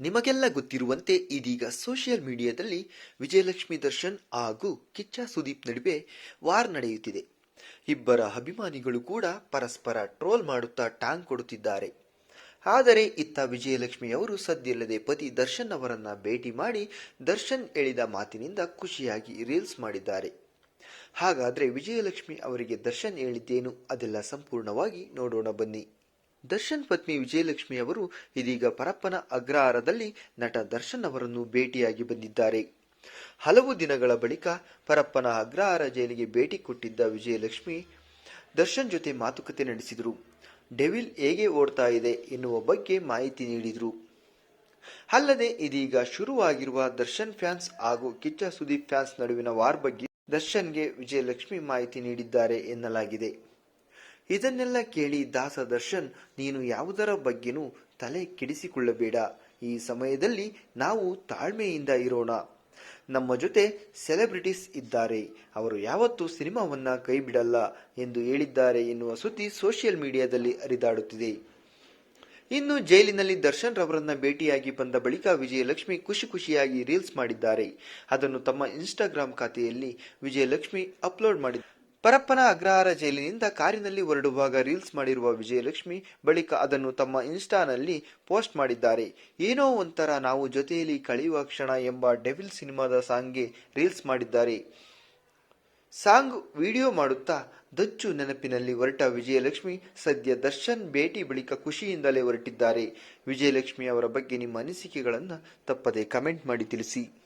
ನಿಮಗೆಲ್ಲ ಗೊತ್ತಿರುವಂತೆ ಇದೀಗ ಸೋಷಿಯಲ್ ಮೀಡಿಯಾದಲ್ಲಿ ವಿಜಯಲಕ್ಷ್ಮಿ ದರ್ಶನ್ ಹಾಗೂ ಕಿಚ್ಚ ಸುದೀಪ್ ನಡುವೆ ವಾರ್ ನಡೆಯುತ್ತಿದೆ. ಇಬ್ಬರ ಅಭಿಮಾನಿಗಳು ಕೂಡ ಪರಸ್ಪರ ಟ್ರೋಲ್ ಮಾಡುತ್ತಾ ಟಾಂಗ್ ಕೊಡುತ್ತಿದ್ದಾರೆ. ಆದರೆ ಇತ್ತ ವಿಜಯಲಕ್ಷ್ಮಿ ಅವರು ಸದ್ಯಲ್ಲದೆ ಪತಿ ದರ್ಶನ್ ಅವರನ್ನ ಭೇಟಿ ಮಾಡಿ ದರ್ಶನ್ ಹೇಳಿದ ಮಾತಿನಿಂದ ಖುಷಿಯಾಗಿ ರೀಲ್ಸ್ ಮಾಡಿದ್ದಾರೆ. ಹಾಗಾದ್ರೆ ವಿಜಯಲಕ್ಷ್ಮಿ ಅವರಿಗೆ ದರ್ಶನ್ ಹೇಳಿದ್ದೇನು ಅದೆಲ್ಲ ಸಂಪೂರ್ಣವಾಗಿ ನೋಡೋಣ ಬನ್ನಿ. ದರ್ಶನ್ ಪತ್ನಿ ವಿಜಯಲಕ್ಷ್ಮಿ ಅವರು ಇದೀಗ ಪರಪ್ಪನ ಅಗ್ರಹಾರದಲ್ಲಿ ನಟ ದರ್ಶನ್ ಅವರನ್ನು ಭೇಟಿಯಾಗಿ ಬಂದಿದ್ದಾರೆ. ಹಲವು ದಿನಗಳ ಬಳಿಕ ಪರಪ್ಪನ ಅಗ್ರಹಾರ ಜೈಲಿಗೆ ಭೇಟಿ ಕೊಟ್ಟಿದ್ದ ವಿಜಯಲಕ್ಷ್ಮಿ ದರ್ಶನ್ ಜೊತೆ ಮಾತುಕತೆ ನಡೆಸಿದರು. ಡೆವಿಲ್ ಹೇಗೆ ಓಡ್ತಾ ಇದೆ ಎನ್ನುವ ಬಗ್ಗೆ ಮಾಹಿತಿ ನೀಡಿದರು. ಅಲ್ಲದೆ ಇದೀಗ ಶುರುವಾಗಿರುವ ದರ್ಶನ್ ಫ್ಯಾನ್ಸ್ ಹಾಗೂ ಕಿಚ್ಚ ಸುದೀಪ್ ಫ್ಯಾನ್ಸ್ ನಡುವಿನ ವಾರ್ ಬಗ್ಗೆ ದರ್ಶನ್ಗೆ ವಿಜಯಲಕ್ಷ್ಮಿ ಮಾಹಿತಿ ನೀಡಿದ್ದಾರೆ ಎನ್ನಲಾಗಿದೆ. ಇದನ್ನೆಲ್ಲ ಕೇಳಿ ದಾಸ ದರ್ಶನ್ ನೀನು ಯಾವುದರ ಬಗ್ಗೆನೂ ತಲೆ ಕೆಡಿಸಿಕೊಳ್ಳಬೇಡ. ಈ ಸಮಯದಲ್ಲಿ ನಾವು ತಾಳ್ಮೆಯಿಂದ ಇರೋಣ. ನಮ್ಮ ಜೊತೆ ಸೆಲೆಬ್ರಿಟೀಸ್ ಇದ್ದಾರೆ. ಅವರು ಯಾವತ್ತೂ ಸಿನಿಮಾವನ್ನ ಕೈ ಬಿಡಲ್ಲ ಎಂದು ಹೇಳಿದ್ದಾರೆ ಎನ್ನುವ ಸುದ್ದಿ ಸೋಷಿಯಲ್ ಮೀಡಿಯಾದಲ್ಲಿ ಹರಿದಾಡುತ್ತಿದೆ. ಇನ್ನು ಜೈಲಿನಲ್ಲಿ ದರ್ಶನ್ ರವರನ್ನ ಭೇಟಿಯಾಗಿ ಬಂದ ಬಳಿಕ ವಿಜಯಲಕ್ಷ್ಮಿ ಖುಷಿ ಖುಷಿಯಾಗಿ ರೀಲ್ಸ್ ಮಾಡಿದ್ದಾರೆ. ಅದನ್ನು ತಮ್ಮ ಇನ್ಸ್ಟಾಗ್ರಾಮ್ ಖಾತೆಯಲ್ಲಿ ವಿಜಯಲಕ್ಷ್ಮಿ ಅಪ್ಲೋಡ್ ಮಾಡಿ ಪರಪ್ಪನ ಅಗ್ರಹಾರ ಜೈಲಿನಿಂದ ಕಾರಿನಲ್ಲಿ ಹೊರಡುವಾಗ ರೀಲ್ಸ್ ಮಾಡಿರುವ ವಿಜಯಲಕ್ಷ್ಮಿ ಬಳಿಕ ಅದನ್ನು ತಮ್ಮ ಇನ್ಸ್ಟಾನಲ್ಲಿ ಪೋಸ್ಟ್ ಮಾಡಿದ್ದಾರೆ. ಏನೋ ಒಂಥರ ನಾವು ಜೊತೆಯಲ್ಲಿ ಕಳೆಯುವ ಕ್ಷಣ ಎಂಬ ಡೆವಿಲ್ ಸಿನಿಮಾದ ಸಾಂಗ್ಗೆ ರೀಲ್ಸ್ ಮಾಡಿದ್ದಾರೆ. ಸಾಂಗ್ ವಿಡಿಯೋ ಮಾಡುತ್ತಾ ದಚ್ಚು ನೆನಪಿನಲ್ಲಿ ಹೊರಟ ವಿಜಯಲಕ್ಷ್ಮಿ ಸದ್ಯ ದರ್ಶನ್ ಭೇಟಿ ಬಳಿಕ ಖುಷಿಯಿಂದಲೇ ಹೊರಟಿದ್ದಾರೆ. ವಿಜಯಲಕ್ಷ್ಮಿ ಅವರ ಬಗ್ಗೆ ನಿಮ್ಮ ಅನಿಸಿಕೆಗಳನ್ನು ತಪ್ಪದೆ ಕಮೆಂಟ್ ಮಾಡಿ ತಿಳಿಸಿ.